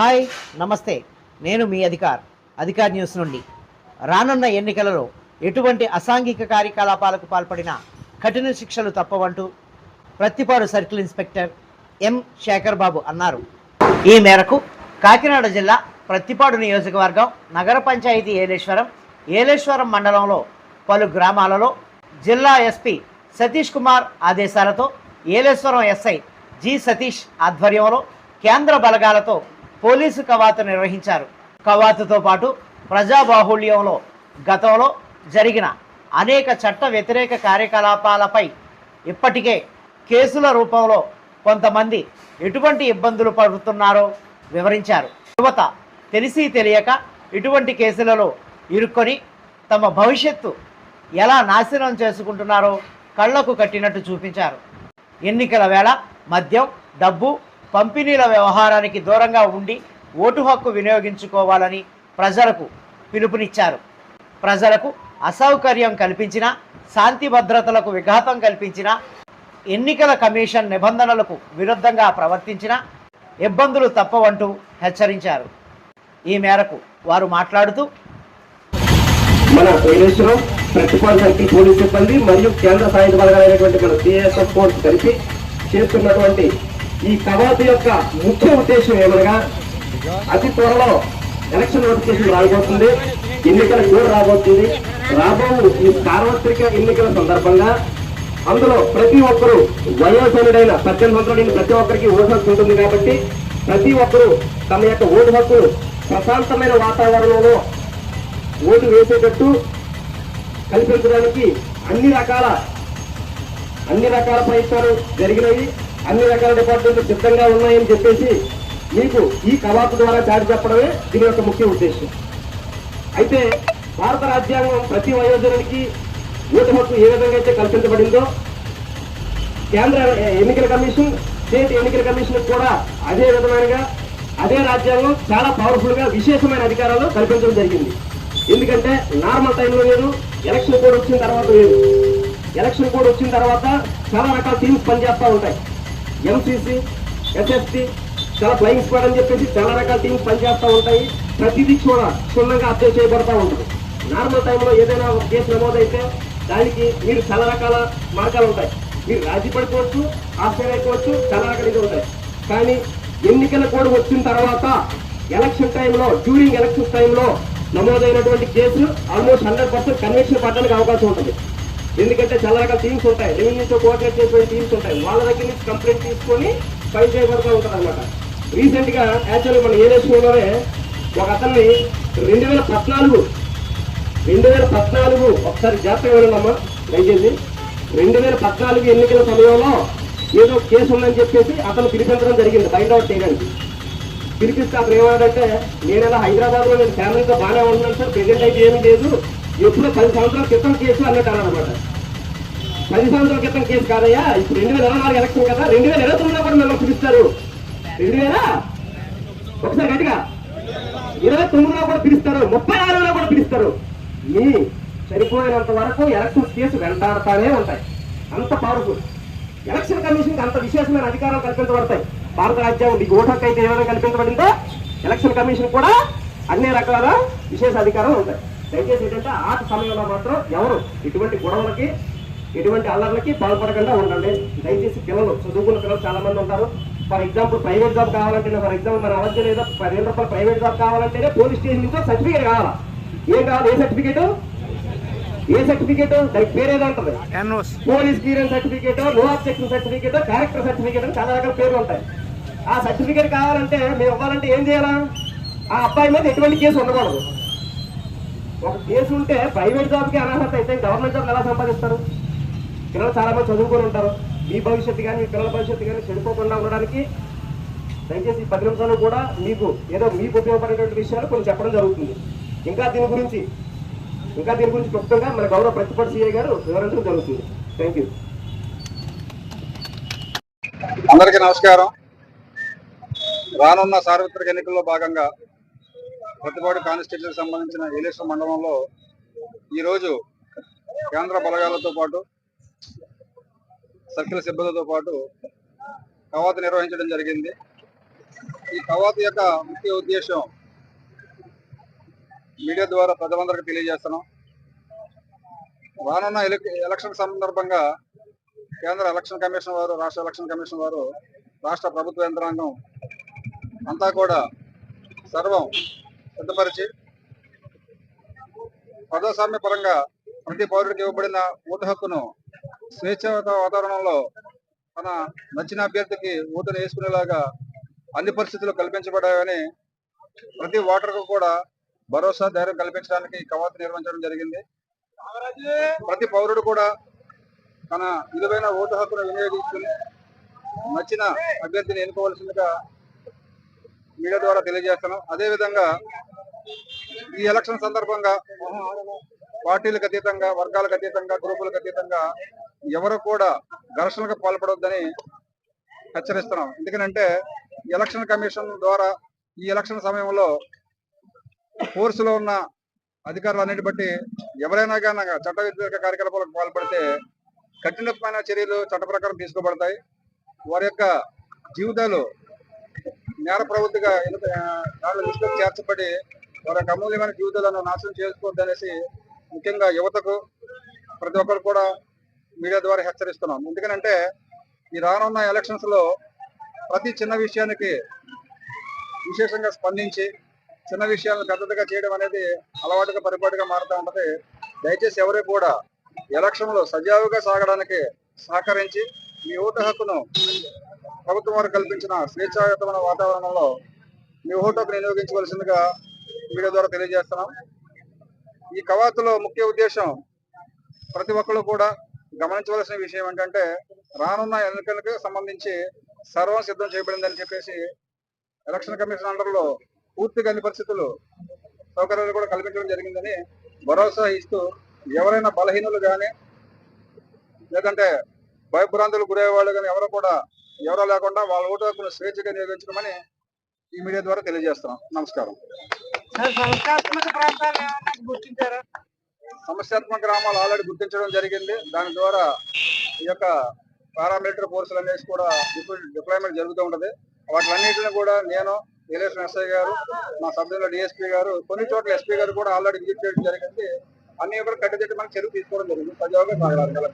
Hi నమస్తే. నేను మీ అధికార్ అధికార్ news నుండి. రానున్న ఎన్నికలలో ఎటువంటి అసాంఘిక కార్యకలాపాలకు పాల్పడిన కఠిన శిక్షలు తప్పవంటూ Prathipadu circle inspector M. Shekhar Babu అన్నారు. ఈ మేరకు కాకినాడ జిల్లా ప్రత్తిపాడు నియోజకవర్గం నగర పంచాయతీ ఏలేశ్వరం ఏలేశ్వరం మండలంలో పలు గ్రామాలలో జిల్లా ఎస్పీ సతీష్ కుమార్ ఆదేశాలతో ఏలేశ్వరం ఎస్ఐ జి సతీష్ ఆధ్వర్యంలో కేంద్ర బలగాలతో పోలీసు కవాతు నిర్వహించారు. కవాతుతో పాటు ప్రజాబాహుళ్యంలో గతంలో జరిగిన అనేక చట్ట వ్యతిరేక కార్యకలాపాలపై ఇప్పటికే కేసుల రూపంలో కొంతమంది ఎటువంటి ఇబ్బందులు పడుతున్నారో వివరించారు. యువత తెలిసి తెలియక ఇటువంటి కేసులలో ఇరుక్కొని తమ భవిష్యత్తు ఎలా నాశనం చేసుకుంటున్నారో కళ్ళకు కట్టినట్టు చూపించారు. ఎన్నికల వేళ మద్యం డబ్బు పంపిణీల వ్యవహారానికి దూరంగా ఉండి ఓటు హక్కు వినియోగించుకోవాలని ప్రజలకు పిలుపునిచ్చారు. ప్రజలకు అసౌకర్యం కల్పించిన శాంతి భద్రతలకు విఘాతం కల్పించిన ఎన్నికల కమిషన్ నిబంధనలకు విరుద్ధంగా ప్రవర్తించిన ఇబ్బందులు తప్పవంటూ హెచ్చరించారు. ఈ మేరకు వారు మాట్లాడుతూ మన ఏలేశ్వరం ప్రతిపాదనకి పోలీస్ సిబ్బంది మరియు కేంద్ర సాయుధ బలగాలైనటువంటి మన సిఎస్ఎఫ్ ఫోర్స్ కలిపి చేస్తున్నటువంటి ఈ కవాతు యొక్క ముఖ్య ఉద్దేశం ఏమనగా అతి త్వరలో ఎలక్షన్ నోటిఫికేషన్ రాబోతుంది ఎన్నికల కూడా రాబోతుంది. రాబో ఈ సార్వత్రిక ఎన్నికల సందర్భంగా అందులో ప్రతి ఒక్కరూ వయోజనుడైన పద్దెనిమిది సంవత్సరాలైన ప్రతి ఒక్కరికి ఓటు హక్కు ఉంటుంది కాబట్టి ప్రతి ఒక్కరూ తమ యొక్క ఓటు హక్కును ప్రశాంతమైన వాతావరణంలో ఓటు వేసేటట్టు కల్పించడానికి అన్ని రకాల అన్ని రకాల ప్రయత్నాలు జరిగినవి అన్ని రకాల డిపార్ట్మెంట్లు సిద్ధంగా ఉన్నాయని చెప్పేసి మీకు ఈ కవాతు ద్వారా చాటి చెప్పడమే దీని యొక్క ముఖ్య ఉద్దేశం. అయితే భారత రాజ్యాంగం ప్రతి వయోజనానికి ఓటు హక్కు ఏ విధంగా అయితే కల్పించబడిందో కేంద్ర ఎన్నికల కమిషన్ స్టేట్ ఎన్నికల కమిషన్ కూడా అదే విధమైనగా అదే రాజ్యాంగం చాలా పవర్ఫుల్గా విశేషమైన అధికారాలు కల్పించడం జరిగింది. ఎందుకంటే నార్మల్ టైంలో వేరు ఎలక్షన్ కోడ్ వచ్చిన తర్వాత వేరు ఎలక్షన్ కోడ్ వచ్చిన తర్వాత చాలా రకాల టీమ్స్ పనిచేస్తూ ఉంటాయి. ఎంసీసీ ఎస్ఎస్టీ చాలా ఫ్లయింగ్ స్క్వాడ్ అని చెప్పేసి చాలా రకాల టీమ్స్ పనిచేస్తూ ఉంటాయి. ప్రతిదీ కూడా క్షుణ్ణంగా అప్డేట్ చేయబడతా ఉంటుంది. నార్మల్ టైంలో ఏదైనా ఒక కేసు నమోదైతే దానికి మీరు చాలా రకాల మార్గాలు ఉంటాయి. మీరు రాజీ పడుకోవచ్చు ఆశ్చర్యపోవచ్చు చాలా రకాలు ఇది ఉంటాయి. కానీ ఎన్నికల కోడ్ వచ్చిన తర్వాత ఎలక్షన్ టైంలో డ్యూరింగ్ ఎలక్షన్ టైంలో నమోదైనటువంటి case almost hundred percent conviction పడడానికి అవకాశం ఉంటుంది. ఎందుకంటే చాలా రకాల టీమ్స్ ఉంటాయి. రెవెన్యూతో కోఆర్డినేట్ చేసిన టీమ్స్ ఉంటాయి. వాళ్ళ దగ్గర నుంచి కంప్లైంట్ తీసుకొని ఫైల్ చేయబడుతూ ఉంటుంది అనమాట రీసెంట్గా యాక్చువల్గా మనం మన స్కూల్లోనే ఒక అతన్ని రెండు వేల పద్నాలుగు రెండు వేల పద్నాలుగు ఒకసారి జాగ్రత్తగా వెళ్ళమ్మా దయచేసి. రెండు వేల పద్నాలుగు ఎన్నికల సమయంలో ఏదో కేసు ఉందని చెప్పేసి అతను పిలిపించడం జరిగింది బయట అవుట్ చేయడానికి. పిలిపిస్తే అతను ఏమన్నాడంటే నేను ఇలా హైదరాబాద్లో నేను ఫ్యామిలీతో బాగానే ఉన్నాను సార్ ప్రెజెంట్ అయితే ఏమీ లేదు. ఎప్పుడో పది సంవత్సరాల క్రితం కేసు అన్నట్టారు అనమాట పది సంవత్సరాల క్రితం కేసు కాదయ్యా. ఇప్పుడు రెండు వేల ఇరవై నాలుగు ఎలక్షన్ కదా రెండు వేల ఇరవై తొమ్మిదిలో కూడా మిమ్మల్ని పిలుస్తారు. రెండు వేల? ఒకసారి గట్టిగా. ఇరవై తొమ్మిదిలో కూడా పిలుస్తారు ముప్పై ఆరులో కూడా పిలుస్తారు. మీ చనిపోయినంత వరకు ఎలక్షన్ కేసు వెంటాడుతానే ఉంటాయి. అంత పవర్ఫుల్ ఎలక్షన్ కమిషన్కి అంత విశేషమైన అధికారాలు కల్పించబడతాయి. భారత రాజ్యాంగం మీకు ఓటు అయితే ఏమైనా కల్పించబడిందో? ఎలక్షన్ కమిషన్ కూడా అన్ని రకాల విశేష అధికారాలు ఉంటాయి. దయచేసి ఏంటంటే ఆ సమయంలో మాత్రం ఎవరు ఇటువంటి గొడవలకి ఎటువంటి అల్లర్లకి పాల్పడకుండా ఉండండి. దయచేసి పిల్లలు చదువుకున్న పిల్లలు చాలా మంది ఉంటారు. ఫర్ ఎగ్జాంపుల్ ప్రైవేట్ జాబ్ కావాలంటే ఫర్ ఎగ్జాంపుల్ మన అవసరం లేదా పదిహేను రూపాయలు ప్రైవేట్ జాబ్ కావాలంటేనే పోలీస్ స్టేషన్ నుంచి సర్టిఫికేట్ కావాలా? ఏం కావాలి? ఏ సర్టిఫికేట్? ఏ సర్టిఫికేట్? దానికి పేరేదో ఉంటుంది. Police clearance certificate no objection certificate character certificate అని చాలా రకాల పేర్లు ఉంటాయి. ఆ సర్టిఫికేట్ కావాలంటే మేము ఇవ్వాలంటే ఏం చేయాలా? ఆ అబ్బాయి మీద ఎటువంటి కేసు ఉండకూడదు. ఒక కేసు ఉంటే ప్రైవేట్ జాబ్కి అనర్హత అయితే గవర్నమెంట్ జాబ్ ఎలా సంపాదిస్తారు? పిల్లలు చాలా మంది చదువుకొని ఉంటారు. మీ భవిష్యత్తు కానీ మీ పిల్లల భవిష్యత్తు కానీ చెడిపోకుండా ఉండడానికి దయచేసి ఈ పది నిమిషాలు కూడా మీకు ఏదో మీకు ఉపయోగపడేటువంటి విషయాలు కొన్ని చెప్పడం జరుగుతుంది. ఇంకా దీని గురించి ఇంకా దీని గురించి క్లుప్తంగా మన గౌరవ ప్రతిపక్ష సీఏ గారు వివరించడం జరుగుతుంది. థ్యాంక్ యూ అందరికీ నమస్కారం. రానున్న సార్వత్రిక ఎన్నికల్లో భాగంగా ప్రతిపాడు కాన్స్టిట్యూన్సీకి సంబంధించిన ఏలేశ్వర మండలంలో ఈరోజు కేంద్ర బలగాలతో పాటు సర్కిల్ సిబ్బందితో పాటు కవాతు నిర్వహించడం జరిగింది. ఈ కవాతు యొక్క ముఖ్య ఉద్దేశం మీడియా ద్వారా ప్రజలందరికీ తెలియజేస్తున్నాం. రానున్న ఎలక్షన్ సందర్భంగా కేంద్ర ఎలక్షన్ కమిషన్ వారు రాష్ట్ర ఎలక్షన్ కమిషన్ వారు రాష్ట్ర ప్రభుత్వ యంత్రాంగం అంతా కూడా సర్వం సిద్ధపరిచి ప్రజాస్వామ్య పరంగా ప్రతి పౌరుడికి ఇవ్వబడిన ఓటు హక్కును స్వేచ్ఛాయుత వాతావరణంలో తన నచ్చిన అభ్యర్థికి ఓటును వేసుకునేలాగా అన్ని పరిస్థితులు కల్పించబడాయని ప్రతి ఓటర్కు కూడా భరోసా ధైర్యం కల్పించడానికి కవాతు నిర్వహించడం జరిగింది. ప్రతి పౌరుడు కూడా తన విలువైన ఓటు హక్కును వినియోగించుకుని నచ్చిన అభ్యర్థిని ఎన్నుకోవాల్సిందిగా మీడియా ద్వారా తెలియజేస్తున్నాం. అదేవిధంగా ఈ ఎలక్షన్ సందర్భంగా పార్టీలకు అతీతంగా వర్గాలకు అతీతంగా గ్రూపులకు అతీతంగా ఎవరు కూడా ఘర్షణకు పాల్పడొద్దని హెచ్చరిస్తున్నాం. ఎందుకనంటే ఎలక్షన్ కమిషన్ ద్వారా ఈ ఎలక్షన్ సమయంలో ఫోర్సులో ఉన్న ఉన్న అధికారులన్నిటి బట్టి ఎవరైనా కానీ చట్ట వ్యతిరేక కార్యకలాపాలకు పాల్పడితే కఠినమైన చర్యలు చట్ట ప్రకారం తీసుకోబడతాయి. వారి యొక్క జీవితాలు నేర ప్రవృత్తిగా ఎన్నిక దానిలో దృష్టిలో చేర్చబడి వారి అమూల్యమైన జీవితాలను నాశనం చేసుకోవద్దనేసి ముఖ్యంగా యువతకు ప్రతి ఒక్కరు కూడా మీడియా ద్వారా హెచ్చరిస్తున్నాం. ఎందుకనంటే ఈ రానున్న ఎలక్షన్స్లో ప్రతి చిన్న విషయానికి విశేషంగా స్పందించి చిన్న విషయాలను పెద్దదిగా చేయడం అనేది అలవాటుగా పరిపాటుగా మారుతూ ఉంటది. దయచేసి ఎవరు కూడా ఎలక్షన్లు సజావుగా సాగడానికి సహకరించి మీ ఓటు హక్కును ప్రభుత్వం వారు కల్పించిన స్వేచ్ఛాయుతమైన వాతావరణంలో మీ ఓటు హక్కును వినియోగించవలసిందిగా వీడియో ద్వారా తెలియజేస్తున్నాం. ఈ కవాతులో ముఖ్య ఉద్దేశం ప్రతి ఒక్కరు కూడా గమనించవలసిన విషయం ఏంటంటే రానున్న ఎన్నికలకు సంబంధించి సర్వం సిద్ధం చేయబడిందని చెప్పేసి ఎలక్షన్ కమిషన్ అండర్లో పూర్తిగా అన్ని పరిస్థితులు సౌకర్యాలు కూడా కల్పించడం జరిగిందని భరోసా ఇస్తూ ఎవరైనా బలహీనులు కానీ లేదంటే భయభ్రాంతులు గురయ్యే వాళ్ళు కానీ ఎవరు కూడా ఎవరో లేకుండా వాళ్ళ ఓటు హక్కును స్వేచ్ఛగా నియోగించమని ఈ మీడియా ద్వారా తెలియజేస్తున్నాం. నమస్కారం. సంస్థాత్మక ప్రాంతాలు ఏమన్నా గుర్తించారా? సమస్యాత్మక గ్రామాలు ఆల్రెడీ గుర్తించడం జరిగింది. దాని ద్వారా ఈ యొక్క పారామిలిటరీ ఫోర్సులు అనేసి కూడా డిప్లాయ్మెంట్ జరుగుతూ ఉంటది. వాటిలన్నింటిని కూడా నేను ఎలక్షన్ ఎస్ఐ గారు మా సభ్యుల డిఎస్పీ గారు కొన్ని చోట్ల ఎస్పీ గారు కూడా ఆల్రెడీ విజిట్ చేయడం జరిగింది. అన్ని కూడా కట్టుదిట్టమైన చర్య తీసుకోవడం జరిగింది. సజావుగా సాగాలి